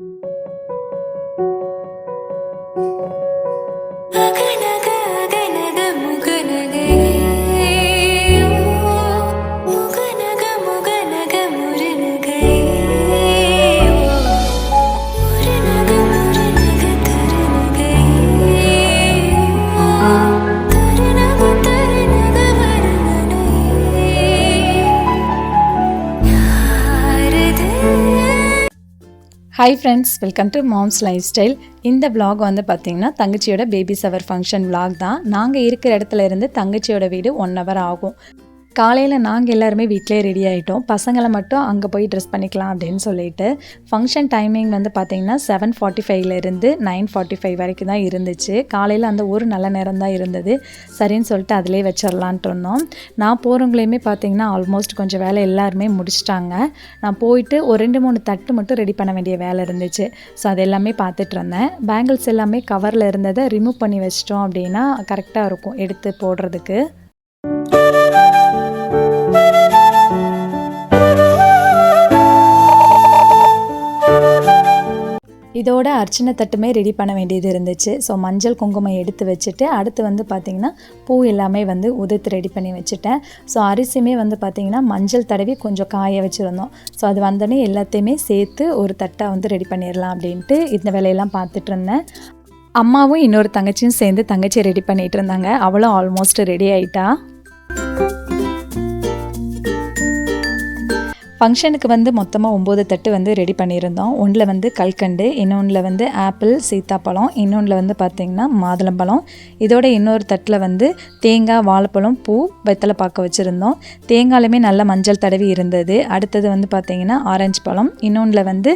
僕ん hi friends welcome to mom's life style இந்த vlog வந்து பார்த்திங்கன்னா தங்கச்சியோட பேபி சவர் ஃபங்க்ஷன் vlog தான். நாங்கள் இருக்கிற இடத்துல இருந்து தங்கச்சியோட வீடு ஒன் ஹவர் ஆகும். காலையில் நாங்கள் எல்லாருமே வீட்டிலே ரெடி ஆகிட்டோம் பசங்களை மட்டும் அங்கே போய் ட்ரெஸ் பண்ணிக்கலாம் அப்படின்னு சொல்லிட்டு ஃபங்க்ஷன் டைமிங் வந்து பார்த்திங்கன்னா செவன் ஃபார்ட்டி ஃபைவ்லேருந்து நைன் ஃபார்ட்டி ஃபைவ் வரைக்கும் தான் இருந்துச்சு. காலையில் அந்த ஒரு நல்ல நேரம் தான் இருந்தது. சரின்னு சொல்லிட்டு அதிலே வச்சிடலான்ட்டு இருந்தோம் நான் போகிறவங்களையுமே பார்த்தீங்கன்னா ஆல்மோஸ்ட் கொஞ்சம் வேலை எல்லாருமே முடிச்சிட்டாங்க. நான் போயிட்டு ஒரு ரெண்டு மூணு தட்டு மட்டும் ரெடி பண்ண வேண்டிய வேலை இருந்துச்சு. ஸோ அது எல்லாமே பார்த்துட்டு இருந்தேன். பேங்கிள்ஸ் எல்லாமே கவரில் இருந்ததை ரிமூவ் பண்ணி வச்சிட்டோம் அப்படின்னா கரெக்டாக இருக்கும் எடுத்து போடுறதுக்கு. இதோட அர்ச்சனை தட்டுமே ரெடி பண்ண வேண்டியது இருந்துச்சு. ஸோ மஞ்சள் குங்குமம் எடுத்து வச்சுட்டு அடுத்து வந்து பார்த்திங்கன்னா பூ எல்லாமே வந்து உதிர்த்து ரெடி பண்ணி வச்சுட்டேன். ஸோ அரிசியுமே வந்து பார்த்திங்கன்னா மஞ்சள் தடவி கொஞ்சம் காய வச்சுருந்தோம். ஸோ அது வந்தோடனே எல்லாத்தையுமே சேர்த்து ஒரு தட்டை வந்து ரெடி பண்ணிடலாம் அப்படின்ட்டு இந்த வேலையெல்லாம் பார்த்துட்டு இருந்தேன். அம்மாவும் இன்னொரு தங்கச்சியும் சேர்ந்து தங்கச்சி ரெடி பண்ணிகிட்டு இருந்தாங்க. அவளும் ஆல்மோஸ்ட் ரெடி ஆயிட்டா. ஃபங்க்ஷனுக்கு வந்து மொத்தமாக ஒம்பது தட்டு வந்து ரெடி பண்ணியிருந்தோம். ஒன்றில் வந்து கல்கண்டு இன்னொன்றில் வந்து ஆப்பிள் சீத்தாப்பழம் இன்னொன்றில் வந்து பார்த்திங்கன்னா மாதுளம்பழம். இதோட இன்னொரு தட்டில் வந்து தேங்காய் வாழைப்பழம் பூ வெத்தலை பார்க்க வச்சுருந்தோம். தேங்காயிலுமே நல்ல மஞ்சள் தடவி இருந்தது. அடுத்தது வந்து பார்த்திங்கன்னா ஆரஞ்சு பழம் இன்னொன்றில் வந்து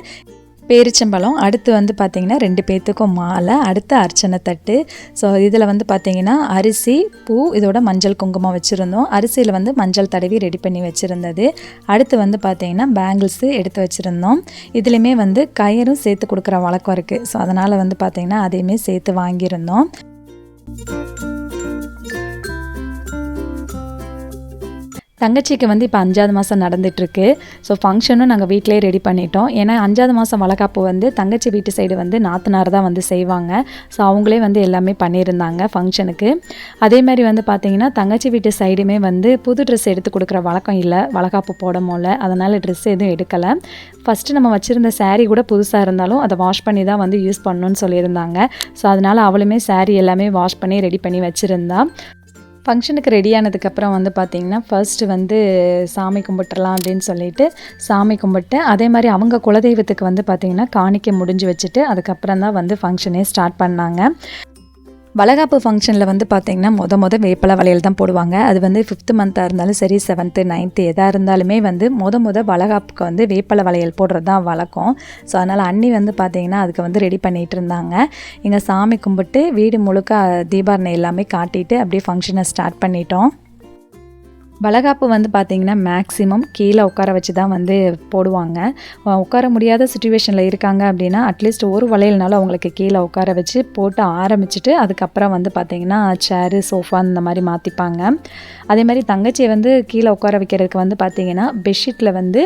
பேரிச்சம்பழம் அடுத்து வந்து பார்த்திங்கன்னா ரெண்டு பேர்த்துக்கும் மாலை அடுத்து அர்ச்சனை தட்டு. ஸோ இதில் வந்து பார்த்திங்கன்னா அரிசி பூ இதோட மஞ்சள் குங்குமம் வச்சுருந்தோம். அரிசியில் வந்து மஞ்சள் தடவி ரெடி பண்ணி வச்சுருந்தது. அடுத்து வந்து பார்த்திங்கன்னா பேங்கிள்ஸு எடுத்து வச்சுருந்தோம். இதுலேயுமே வந்து கயிறும் சேர்த்து கொடுக்குற வழக்கம் இருக்குது ஸோ அதனால் வந்து பார்த்திங்கன்னா அதையுமே சேர்த்து வாங்கியிருந்தோம். தங்கச்சிக்கு வந்து இப்போ அஞ்சாவது மாதம் நடந்துகிட்ருக்கு ஸோ ஃபங்க்ஷனும் நாங்கள் வீட்டிலே ரெடி பண்ணிட்டோம். ஏன்னா அஞ்சாவது மாதம் வளக்காப்பு வந்து தங்கச்சி வீட்டு சைடு வந்து நாத்தனார் தான் வந்து செய்வாங்க. ஸோ அவங்களே வந்து எல்லாமே பண்ணியிருந்தாங்க ஃபங்க்ஷனுக்கு அதே மாதிரி வந்து பார்த்திங்கன்னா தங்கச்சி வீட்டு சைடுமே வந்து புது ட்ரெஸ் எடுத்து கொடுக்குற வழக்கம் இல்லை. வளக்காப்பு போட முடியல. அதனால் ட்ரெஸ் எதுவும் எடுக்கலை. ஃபஸ்ட்டு நம்ம வச்சுருந்த சேரீ கூட புதுசாக இருந்தாலும் அதை வாஷ் பண்ணி தான் வந்து யூஸ் பண்ணணும்னு சொல்லியிருந்தாங்க. ஸோ அதனால் அவளுமே சேரீ எல்லாமே வாஷ் பண்ணி ரெடி பண்ணி வச்சுருந்தா. ஃபங்க்ஷனுக்கு ரெடி ஆனதுக்கப்புறம் வந்து பார்த்திங்கன்னா ஃபர்ஸ்ட்டு வந்து சாமி கும்பிட்டுறலாம் அப்படின்னு சொல்லிட்டு சாமி கும்பிட்டு அதே மாதிரி அவங்க குலதெய்வத்துக்கு வந்து பார்த்திங்கன்னா காணிக்கை முடிஞ்சு வச்சுட்டு அதுக்கப்புறம் தான் வந்து ஃபங்க்ஷனே ஸ்டார்ட் பண்ணாங்க. வளகாப்பு ஃபங்க்ஷனில் வந்து பார்த்திங்கன்னா மொத மொத வேப்பலை வளையல் தான் போடுவாங்க. அது வந்து ஃபிஃப்த்து மந்த்தாக இருந்தாலும் சரி செவன்த்து நைன்த்து எதாக இருந்தாலுமே வந்து மொத மொத வளகாப்புக்கு வந்து வேப்பலை வளையல் போடுறது தான் வழக்கம். ஸோ அதனால் அண்ணி வந்து பார்த்திங்கன்னா அதுக்கு வந்து ரெடி பண்ணிகிட்டு இருந்தாங்க. இங்கே சாமி கும்பிட்டு வீடு முழுக்க தீபாரணை எல்லாமே காட்டிட்டு அப்படியே ஃபங்க்ஷனை ஸ்டார்ட் பண்ணிட்டோம். வளகாப்பு வந்து பார்த்திங்கன்னா மேக்ஸிமம் கீழே உட்கார வச்சு தான் வந்து போடுவாங்க. உட்கார முடியாத சுச்சுவேஷனில் இருக்காங்க அப்படின்னா அட்லீஸ்ட் ஒரு வளையல்னாலும் அவங்களுக்கு கீழே உட்கார வச்சு போட்டு ஆரம்பிச்சுட்டு அதுக்கப்புறம் வந்து பார்த்திங்கன்னா சேரு சோஃபா இந்த மாதிரி மாற்றிப்பாங்க அதே மாதிரி தங்கச்சியை வந்து கீழே உட்கார வைக்கிறதுக்கு வந்து பார்த்திங்கன்னா பெட்ஷீட்டில் வந்து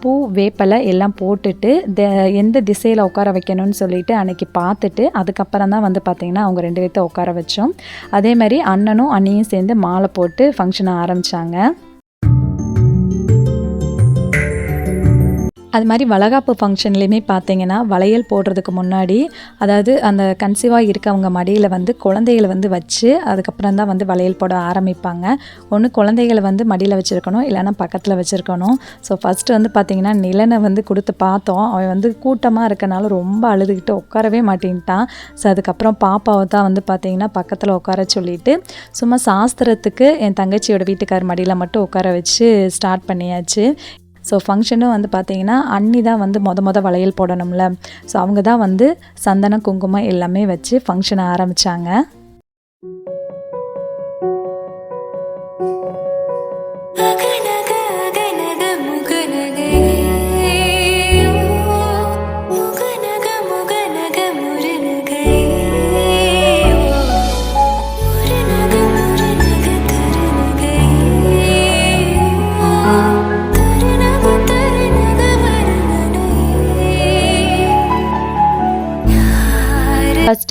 பூ வேப்பலை எல்லாம் போட்டுட்டு த எந்த திசையில் உட்கார வைக்கணும்னு சொல்லிட்டு அன்னைக்கு பார்த்துட்டு அதுக்கப்புறம் தான் வந்து பார்த்திங்கன்னா அவங்க ரெண்டு பேர்த்த உட்கார வச்சோம். அதே மாதிரி அண்ணனும் அண்ணியும் சேர்ந்து மாலை போட்டு ஃபங்க்ஷனை ஆரம்பித்தாங்க சொல்கிறாங்க அது மாதிரி வளகாப்பு ஃபங்க்ஷன்லேயுமே பார்த்தீங்கன்னா வளையல் போடுறதுக்கு முன்னாடி அதாவது அந்த கன்சீவாக இருக்கவங்க மடியில் வந்து குழந்தைகளை வந்து வச்சு அதுக்கப்புறம் தான் வந்து வளையல் போட ஆரம்பிப்பாங்க. ஒன்று குழந்தைகளை வந்து மடியில் வச்சுருக்கணும் இல்லைன்னா பக்கத்தில் வச்சுருக்கணும். ஸோ ஃபஸ்ட்டு வந்து பார்த்திங்கன்னா நிலனை வந்து கொடுத்து பார்த்தோம். அவன் வந்து கூட்டமாக இருக்கனால ரொம்ப அழுதுகிட்டு உட்காரவே மாட்டேன்ட்டான். ஸோ அதுக்கப்புறம் பாப்பாவை தான் வந்து பார்த்திங்கன்னா பக்கத்தில் உட்கார சொல்லிட்டு சும்மா சாஸ்திரத்துக்கு என் தங்கச்சியோட வீட்டுக்கார் மடியில் மட்டும் உட்கார வச்சு ஸ்டார்ட் பண்ணியாச்சு. ஸோ ஃபங்க்ஷனும் வந்து பார்த்தீங்கன்னா அன்னி தான் வந்து மொத மொதல் வளையல் போடணும்ல. ஸோ அவங்க தான் வந்து சந்தனம் குங்குமம் எல்லாமே வச்சு ஃபங்க்ஷனை ஆரம்பித்தாங்க அகநக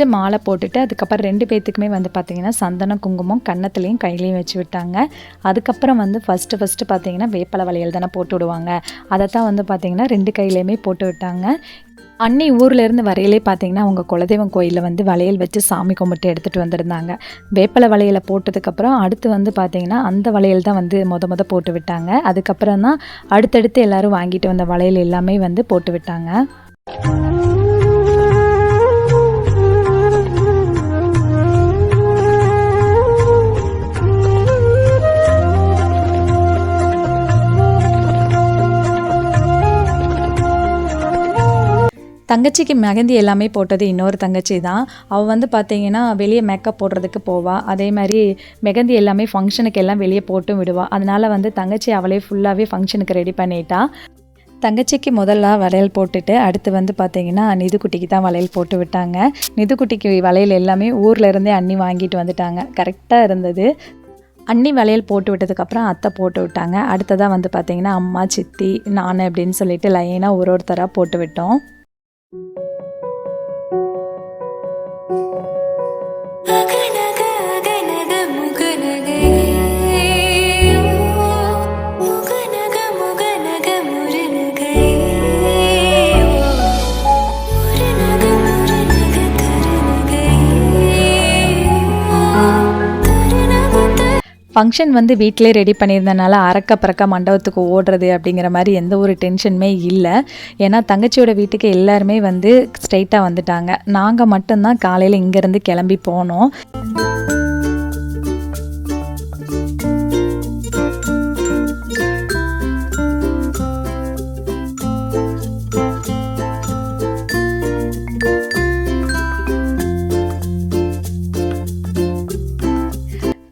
ஃபஸ்ட்டு மாலை போட்டுட்டு அதுக்கப்புறம் ரெண்டு பேர்த்துக்குமே வந்து பார்த்திங்கன்னா சந்தனம் குங்குமம் கன்னத்துலேயும் கையிலையும் வச்சு விட்டாங்க. அதுக்கப்புறம் வந்து ஃபஸ்ட்டு ஃபஸ்ட்டு பார்த்தீங்கன்னா வேப்பலை வளையல் தானே போட்டு விடுவாங்க. அதை தான் வந்து பார்த்திங்கன்னா ரெண்டு கையிலையுமே போட்டு விட்டாங்க. அன்னி ஊர்லேருந்து வரையிலே பார்த்தீங்கன்னா அவங்க குலதெய்வம் கோயிலில் வந்து வளையல் வச்சு சாமி கும்பிட்டு எடுத்துகிட்டு வந்திருந்தாங்க. வேப்பலை வளையலை போட்டதுக்கப்புறம் அடுத்து வந்து பார்த்தீங்கன்னா அந்த வளையல் தான் வந்து மொத மொத போட்டு விட்டாங்க. அதுக்கப்புறம் தான் அடுத்தடுத்து எல்லோரும் வாங்கிட்டு வந்த வளையல் எல்லாமே வந்து போட்டு விட்டாங்க. தங்கச்சிக்கு மெகந்தி எல்லாமே போட்டது இன்னொரு தங்கச்சி தான். அவள் வந்து பார்த்தீங்கன்னா வெளியே மேக்கப் போடுறதுக்கு போவா. அதே மாதிரி மெகந்தி எல்லாமே ஃபங்க்ஷனுக்கு எல்லாம் வெளியே போட்டும் விடுவா. அதனால வந்து தங்கச்சி அவளே ஃபுல்லாகவே ஃபங்க்ஷனுக்கு ரெடி பண்ணிட்டா. தங்கச்சிக்கு முதல்ல வளையல் போட்டுட்டு அடுத்து வந்து பார்த்தீங்கன்னா நிதுக்குட்டிக்கு தான் வளையல் போட்டு விட்டாங்க. நிதுக்குட்டிக்கு வளையல் எல்லாமே ஊரில் இருந்தே அண்ணி வாங்கிட்டு வந்துட்டாங்க. கரெக்டாக இருந்தது. அண்ணி வளையல் போட்டு விட்டதுக்கப்புறம் அத்தை போட்டு விட்டாங்க. அடுத்ததாக வந்து பார்த்தீங்கன்னா அம்மா சித்தி நான் அப்படின்னு சொல்லிட்டு லைனாக ஒரு ஒருத்தராக போட்டு விட்டோம். ஃபங்க்ஷன் வந்து வீட்டிலே ரெடி பண்ணியிருந்தனால அறக்க பறக்க மண்டபத்துக்கு ஓடுறது அப்படிங்கிற மாதிரி எந்த ஒரு டென்ஷனுமே இல்லை. ஏன்னா தங்கச்சியோட வீட்டுக்கு எல்லாருமே வந்து ஸ்ட்ரைட்டாக வந்துட்டாங்க. நாங்கள் மட்டும்தான் காலையில் இங்கேருந்து கிளம்பி போனோம்.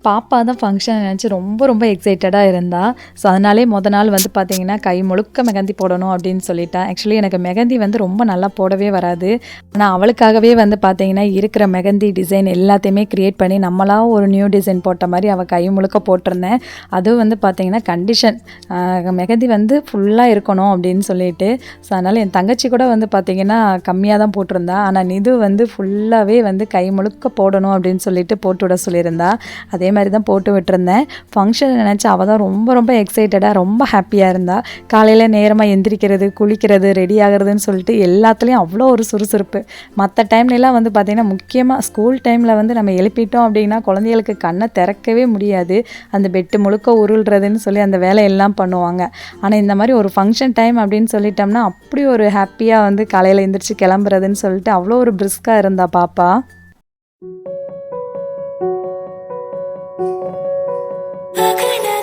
பாப்பா தான் ஃபங்க்ஷன் நினச்சி ரொம்ப ரொம்ப எக்ஸைட்டடாக இருந்தா. ஸோ அதனாலே முத நாள் வந்து பார்த்தீங்கன்னா கை முழுக்க மெகந்தி போடணும் அப்படின்னு சொல்லிட்டா. ஆக்சுவலி எனக்கு மெகந்தி வந்து ரொம்ப நல்லா போடவே வராது. ஆனால் அவளுக்காகவே வந்து பார்த்தீங்கன்னா இருக்கிற மெகந்தி டிசைன் எல்லாத்தையுமே க்ரியேட் பண்ணி நம்மளாக ஒரு நியூ டிசைன் போட்ட மாதிரி அவள் கை முழுக்க போட்டிருந்தேன். அதுவும் வந்து பார்த்தீங்கன்னா கண்டிஷன் மெகந்தி வந்து ஃபுல்லாக இருக்கணும் அப்படின்னு சொல்லிட்டு. ஸோ அதனால் என் தங்கச்சி கூட வந்து பார்த்தீங்கன்னா கம்மியாக தான் போட்டிருந்தா. ஆனால் நிது வந்து ஃபுல்லாகவே வந்து கை முழுக்க போடணும் அப்படின்னு சொல்லிட்டு போட்டு விட சொல்லியிருந்தா. அதே மாதிரி தான் போட்டு விட்டுருந்தேன். ஃபங்க்ஷன் நினச்சி அவள் தான் ரொம்ப ரொம்ப எக்ஸைட்டடாக ரொம்ப ஹாப்பியாக இருந்தாள் காலையில் நேரமாக எந்திரிக்கிறது குளிக்கிறது ரெடி ஆகிறதுன்னு சொல்லிட்டு எல்லாத்துலேயும் அவ்வளோ ஒரு சுறுசுறுப்பு. மற்ற டைம்லலாம் வந்து பார்த்திங்கன்னா முக்கியமாக ஸ்கூல் டைமில் வந்து நம்ம எழுப்பிட்டோம் அப்படின்னா குழந்தைகளுக்கு கண்ணை திறக்கவே முடியாது. அந்த பெட்டு முழுக்க உருள்றதுன்னு சொல்லி அந்த வேலையெல்லாம் பண்ணுவாங்க. ஆனால் இந்த மாதிரி ஒரு ஃபங்க்ஷன் டைம் அப்படின்னு சொல்லிட்டோம்னா அப்படி ஒரு ஹாப்பியாக வந்து காலையில் எந்திரிச்சு கிளம்புறதுன்னு சொல்லிட்டு அவ்வளோ ஒரு பிரிஸ்காக இருந்தா பாப்பா. 僕の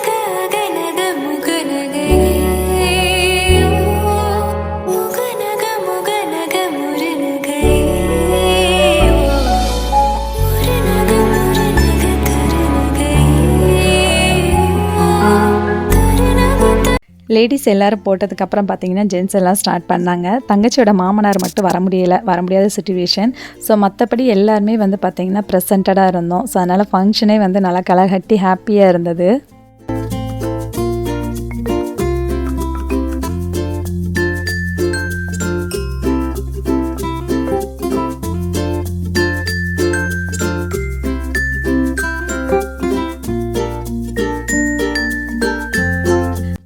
லேடிஸ் எல்லாரும் போட்டதுக்கப்புறம் பார்த்தீங்கன்னா ஜென்ஸ் எல்லாம் ஸ்டார்ட் பண்ணாங்க. தங்கச்சியோட மாமனார் மட்டும் வர முடியலை வர முடியாத சுச்சுவேஷன் ஸோ மற்றபடி எல்லாருமே வந்து பார்த்தீங்கன்னா ப்ரெசன்டடாக இருந்தோம். ஸோ அதனால் ஃபங்க்ஷனே வந்து நல்லா கலகட்டி ஹாப்பியாக இருந்தது.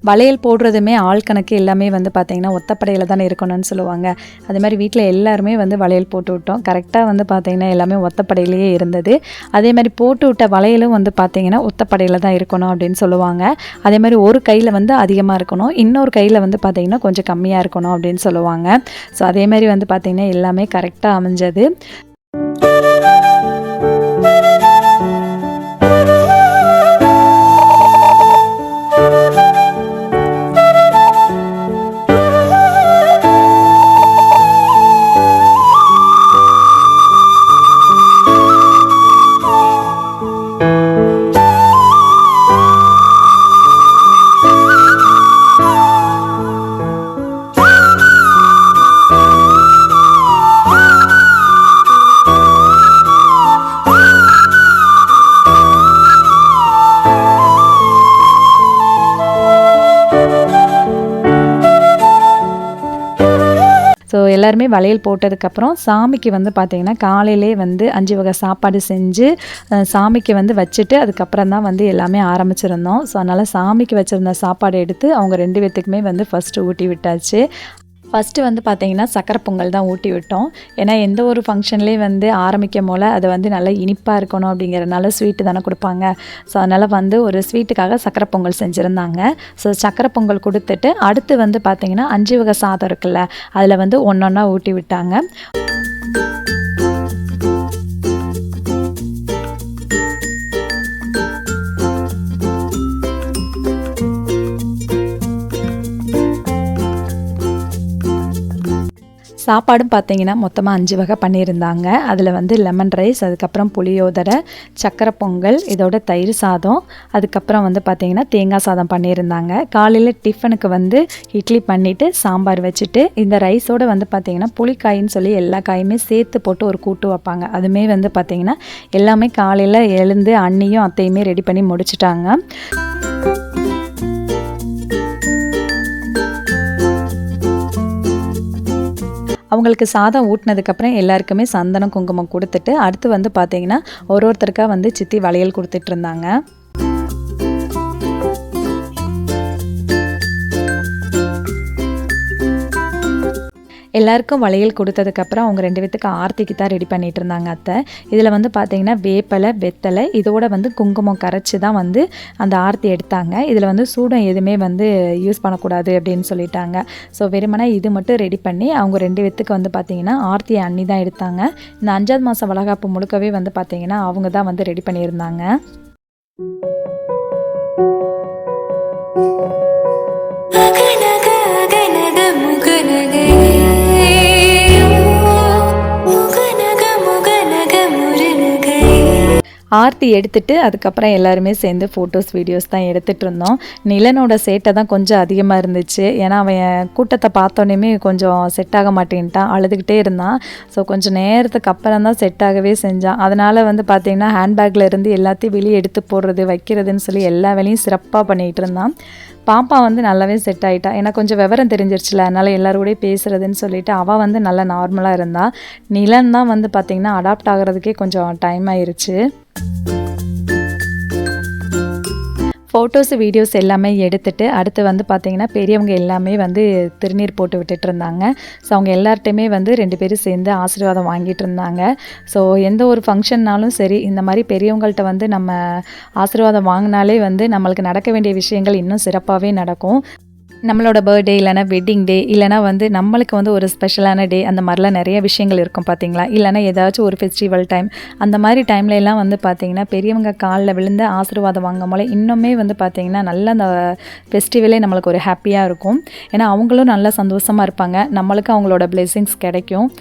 வளையல் போடுறதுமே ஆள் கணக்கு எல்லாமே வந்து பார்த்திங்கன்னா ஒத்தப்படையில் தானே இருக்கணும்னு சொல்லுவாங்க. அதே மாதிரி வீட்டில் எல்லாருமே வந்து வளையல் போட்டு விட்டோம். கரெக்டாக வந்து பார்த்திங்கன்னா எல்லாமே ஒத்தப்படையிலேயே இருந்தது. அதே மாதிரி போட்டு விட்ட வளையலும் வந்து பார்த்திங்கன்னா ஒத்தப்படையில் தான் இருக்கணும் அப்படின்னு சொல்லுவாங்க. அதே மாதிரி ஒரு கையில் வந்து அதிகமாக இருக்கணும். இன்னொரு கையில் வந்து பார்த்திங்கன்னா கொஞ்சம் கம்மியாக இருக்கணும் அப்படின்னு சொல்லுவாங்க. ஸோ அதே மாதிரி வந்து பார்த்திங்கன்னா எல்லாமே கரெக்டாக அமைஞ்சது. எல்லாமே வளையல் போட்டதுக்கப்புறம் சாமிக்கு வந்து பார்த்திங்கன்னா காலையிலே வந்து அஞ்சு வகை சாப்பாடு செஞ்சு சாமிக்கு வந்து வச்சுட்டு அதுக்கப்புறம் தான் வந்து எல்லாமே ஆரம்பிச்சிருந்தோம். ஸோ அதனால் சாமிக்கு வச்சுருந்த சாப்பாடு எடுத்து அவங்க ரெண்டு பேர்த்துக்குமே வந்து ஃபஸ்ட்டு ஊட்டி விட்டாச்சு. ஃபஸ்ட்டு வந்து பார்த்தீங்கன்னா சக்கரை பொங்கல் தான் ஊட்டி விட்டோம். ஏன்னா எந்த ஒரு ஃபங்க்ஷன்லேயும் வந்து ஆரம்பிக்கும் போல் அது வந்து நல்லா இனிப்பாக இருக்கணும் அப்படிங்கிறனால ஸ்வீட்டு தானே கொடுப்பாங்க. ஸோ அதனால் வந்து ஒரு ஸ்வீட்டுக்காக சக்கரை பொங்கல் செஞ்சுருந்தாங்க. ஸோ சக்கரை பொங்கல் கொடுத்துட்டு அடுத்து வந்து பார்த்தீங்கன்னா அஞ்சு வகை சாதம் இருக்குல்ல அதில் வந்து ஒன்றொன்னா ஊட்டி விட்டாங்க. சாப்பாடும் பார்த்தீங்கன்னா மொத்தமாக அஞ்சு வகை பண்ணியிருந்தாங்க. அதில் வந்து லெமன் ரைஸ் அதுக்கப்புறம் புளியோதரை சக்கரை பொங்கல் இதோட தயிர் சாதம் அதுக்கப்புறம் வந்து பார்த்திங்கன்னா தேங்காய் சாதம் பண்ணியிருந்தாங்க. காலையில் டிஃபனுக்கு வந்து இட்லி பண்ணிவிட்டு சாம்பார் வச்சுட்டு இந்த ரைஸோடு வந்து பார்த்திங்கன்னா புளிக்காயின்னு சொல்லி எல்லா காயுமே சேர்த்து போட்டு ஒரு கூட்டு வைப்பாங்க. அதுமே வந்து பார்த்தீங்கன்னா எல்லாமே காலையில் எழுந்து அண்ணியும் அத்தையுமே ரெடி பண்ணி முடிச்சிட்டாங்க. அவங்களுக்கு சாதம் ஊட்டினதுக்கப்புறம் எல்லாருக்குமே சந்தனம் குங்குமம் கொடுத்துட்டு அடுத்து வந்து பார்த்தீங்கன்னா ஒரு ஒருத்தருக்காக வந்து சித்தி வளையல் கொடுத்துட்டு இருந்தாங்க. எல்லாருக்கும் வளையல் கொடுத்ததுக்கப்புறம் அவங்க ரெண்டு பேத்துக்கு ஆர்த்திக்கு தான் ரெடி பண்ணிகிட்டு இருந்தாங்க அத்தை. இதில் வந்து பார்த்தீங்கன்னா வேப்பலை வெத்தலை இதோட வந்து குங்குமம் கரைச்சி தான் வந்து அந்த ஆர்த்தி எடுத்தாங்க. இதில் வந்து சூடம் எதுவுமே வந்து யூஸ் பண்ணக்கூடாது அப்படின்னு சொல்லிட்டாங்க. ஸோ வெறுமனே இது மட்டும் ரெடி பண்ணி அவங்க ரெண்டு பேத்துக்கு வந்து பார்த்தீங்கன்னா ஆர்த்தியை அண்ணி தான் எடுத்தாங்க. இந்த அஞ்சாவது மாதம் வளகாப்பு முழுக்கவே வந்து பார்த்தீங்கன்னா அவங்க தான் வந்து ரெடி பண்ணியிருந்தாங்க. Okay. ஆர்த்தி எடுத்துட்டு அதுக்கப்புறம் எல்லாருமே சேர்ந்து ஃபோட்டோஸ் வீடியோஸ் தான் எடுத்துகிட்டு இருந்தோம் நிலனோட சேட்டை தான் கொஞ்சம் அதிகமாக இருந்துச்சு. ஏன்னா அவன் கூட்டத்தை பார்த்தோன்னே கொஞ்சம் செட் ஆக மாட்டேன்ட்டான். அழுதுகிட்டே இருந்தான். ஸோ கொஞ்சம் நேரத்துக்கு அப்புறம் தான் செட் ஆகவே செஞ்சான். அதனால் வந்து பார்த்திங்கன்னா ஹேண்ட்பேக்கில் இருந்து எல்லாத்தையும் வெளியே எடுத்து போடுறது வைக்கிறதுன்னு சொல்லி எல்லா வேலையும் சிறப்பாக பண்ணிகிட்டு இருந்தான். பாப்பா வந்து நல்லாவே செட் ஆகிட்டா ஏன்னா கொஞ்சம் விவரம் தெரிஞ்சிருச்சுல அதனால் எல்லாரோடய பேசுகிறதுன்னு சொல்லிட்டு அவள் வந்து நல்லா நார்மலாக இருந்தா. நிலன் தான் வந்து பார்த்திங்கன்னா அடாப்ட் ஆகிறதுக்கே கொஞ்சம் டைம் ஆயிருச்சு. ஃபோட்டோஸ் வீடியோஸ் எல்லாமே எடுத்துட்டு அடுத்து வந்து பார்த்திங்கன்னா பெரியவங்க எல்லாமே வந்து திருநீர் போட்டு விட்டுட்டு இருந்தாங்க ஸோ அவங்க எல்லார்ட்டையுமே வந்து ரெண்டு பேரும் சேர்ந்து ஆசீர்வாதம் வாங்கிட்டு இருந்தாங்க. ஸோ எந்த ஒரு ஃபங்க்ஷன்னாலும் சரி இந்த மாதிரி பெரியவங்கள்ட்ட வந்து நம்ம ஆசீர்வாதம் வாங்கினாலே வந்து நம்மளுக்கு நடக்க வேண்டிய விஷயங்கள் இன்னும் சிறப்பாகவே நடக்கும். நம்மளோட பர்த்டே இல்லைனா வெட்டிங் டே இல்லைனா வந்து நம்மளுக்கு வந்து ஒரு ஸ்பெஷலான டே அந்த மாதிரிலாம் நிறைய விஷயங்கள் இருக்கும் பார்த்தீங்களா இல்லைனா ஏதாச்சும் ஒரு ஃபெஸ்டிவல் டைம் அந்த மாதிரி டைம்ல எல்லாம் வந்து பார்த்தீங்கன்னா பெரியவங்க காலில் விழுந்து ஆசீர்வாதம் வாங்கும் போல இன்னுமே வந்து பார்த்தீங்கன்னா நல்ல அந்த ஃபெஸ்டிவலே நம்மளுக்கு ஒரு ஹாப்பியாக இருக்கும். ஏன்னா அவங்களும் நல்லா சந்தோஷமாக இருப்பாங்க. நம்மளுக்கு அவங்களோட blessings கிடைக்கும்.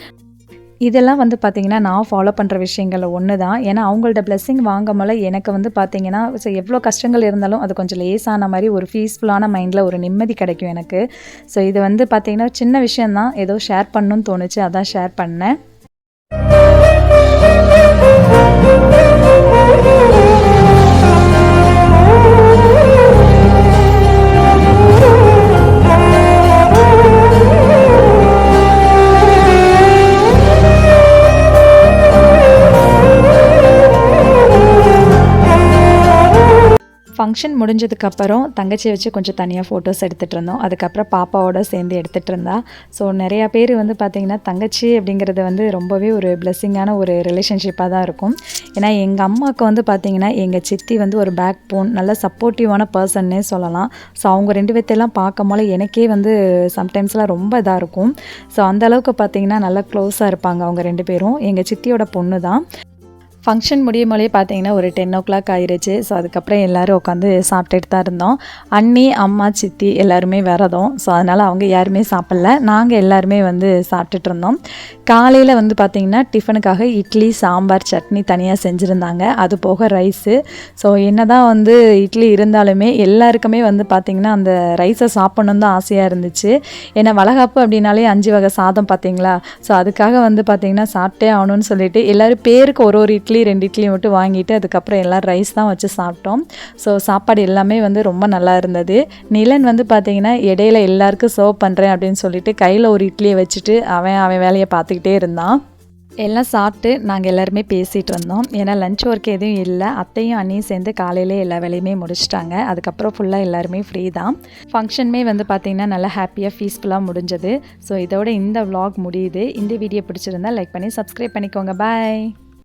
இதெல்லாம் வந்து பார்த்திங்கன்னா நான் ஃபாலோ பண்ணுற விஷயங்கள் ஒன்று தான் ஏன்னா அவங்கள்ட்ட பிளெஸ்ஸிங் வாங்கும்போல எனக்கு வந்து பார்த்திங்கன்னா ஸோ எவ்வளோ கஷ்டங்கள் இருந்தாலும் அது கொஞ்சம் லேசான மாதிரி ஒரு பீஸ்ஃபுல்லான மைண்டில் ஒரு நிம்மதி கிடைக்கும் எனக்கு. ஸோ இது வந்து பார்த்திங்கன்னா சின்ன விஷயந்தான் ஏதோ ஷேர் பண்ணணும்னு தோணுச்சு அதான் ஷேர் பண்ணேன். ஃபங்க்ஷன் முடிஞ்சதுக்கப்புறம் தங்கச்சியை வச்சு கொஞ்சம் தனியாக ஃபோட்டோஸ் எடுத்துகிட்டு இருந்தோம் அதுக்கப்புறம் பாப்பாவோட சேர்ந்து எடுத்துகிட்டு இருந்தா ஸோ நிறையா பேர் வந்து பார்த்திங்கன்னா தங்கச்சி அப்படிங்கிறது வந்து ரொம்பவே ஒரு பிளெஸ்ஸிங்கான ஒரு ரிலேஷன்ஷிப்பாக தான் இருக்கும். ஏன்னா எங்கள் அம்மாவுக்கு வந்து பார்த்திங்கன்னா எங்கள் சித்தி வந்து ஒரு பேக் போன் நல்ல சப்போர்ட்டிவான பர்சன்னே சொல்லலாம். ஸோ அவங்க ரெண்டு பேர்த்தையெல்லாம் பார்க்கும் போல எனக்கே வந்து சம்டைம்ஸ்லாம் ரொம்ப இதாக இருக்கும். ஸோ அந்த அளவுக்கு பார்த்திங்கன்னா நல்லா க்ளோஸாக இருப்பாங்க அவங்க ரெண்டு பேரும். எங்கள் சித்தியோட பொண்ணு தான் ஃபங்க்ஷன் முடியும் போலே பார்த்தீங்கன்னா ஒரு டென் ஓ கிளாக் ஆயிடுச்சு ஸோ அதுக்கப்புறம் எல்லோரும் உட்காந்து சாப்பிட்டுட்டு தான் இருந்தோம். அண்ணி அம்மா சித்தி எல்லாருமே விரதம் ஸோ அதனால் அவங்க யாருமே சாப்பிடல. நாங்கள் எல்லாருமே வந்து சாப்பிட்டுட்டு இருந்தோம். காலையில் வந்து பார்த்திங்கன்னா டிஃபனுக்காக இட்லி சாம்பார் சட்னி தனியாக செஞ்சுருந்தாங்க. அது போக ரைஸு ஸோ என்ன தான் வந்து இட்லி இருந்தாலுமே எல்லாருக்குமே வந்து பார்த்திங்கன்னா அந்த ரைஸை சாப்பிட்ணுன்னு தான் ஆசையாக இருந்துச்சு. ஏன்னா வளகாப்பு அப்படின்னாலே அஞ்சு வகை சாதம் பார்த்தீங்களா? ஸோ அதுக்காக வந்து பார்த்திங்கன்னா சாப்பிட்டே ஆகணும்னு சொல்லிட்டு எல்லோரும் பேருக்கு ஒரு ஒரு இட்லி இட்லி ரெண்டு இட்லி மட்டும் வாங்கிட்டு அதுக்கப்புறம் எல்லாம் ரைஸ் தான் வச்சு சாப்பிட்டோம். ஸோ சாப்பாடு எல்லாமே வந்து ரொம்ப நல்லா இருந்தது. நிலன் வந்து பார்த்தீங்கன்னா இடையில எல்லாருக்கும் சர்வ் பண்ணுறேன் அப்படின்னு சொல்லிட்டு கையில் ஒரு இட்லியை வச்சுட்டு அவன் அவன் வேலையை பார்த்துக்கிட்டே இருந்தான். எல்லாம் சாப்பிட்டு நாங்கள் எல்லாருமே பேசிகிட்டு இருந்தோம். ஏன்னா லஞ்ச் ஒர்க் எதுவும் இல்லை. அத்தையும் அண்ணியும் சேர்ந்து காலையிலே எல்லா வேலையுமே முடிச்சிட்டாங்க. அதுக்கப்புறம் ஃபுல்லாக எல்லாருமே ஃப்ரீ தான். ஃபங்க்ஷனுமே வந்து பார்த்திங்கன்னா நல்லா ஹாப்பியாக ஃபீஸ்ஃபுல்லாக முடிஞ்சது. ஸோ இதோட இந்த vlog முடியுது. இந்த வீடியோ பிடிச்சிருந்தா லைக் பண்ணி சப்ஸ்கிரைப் பண்ணிக்கோங்க. பாய்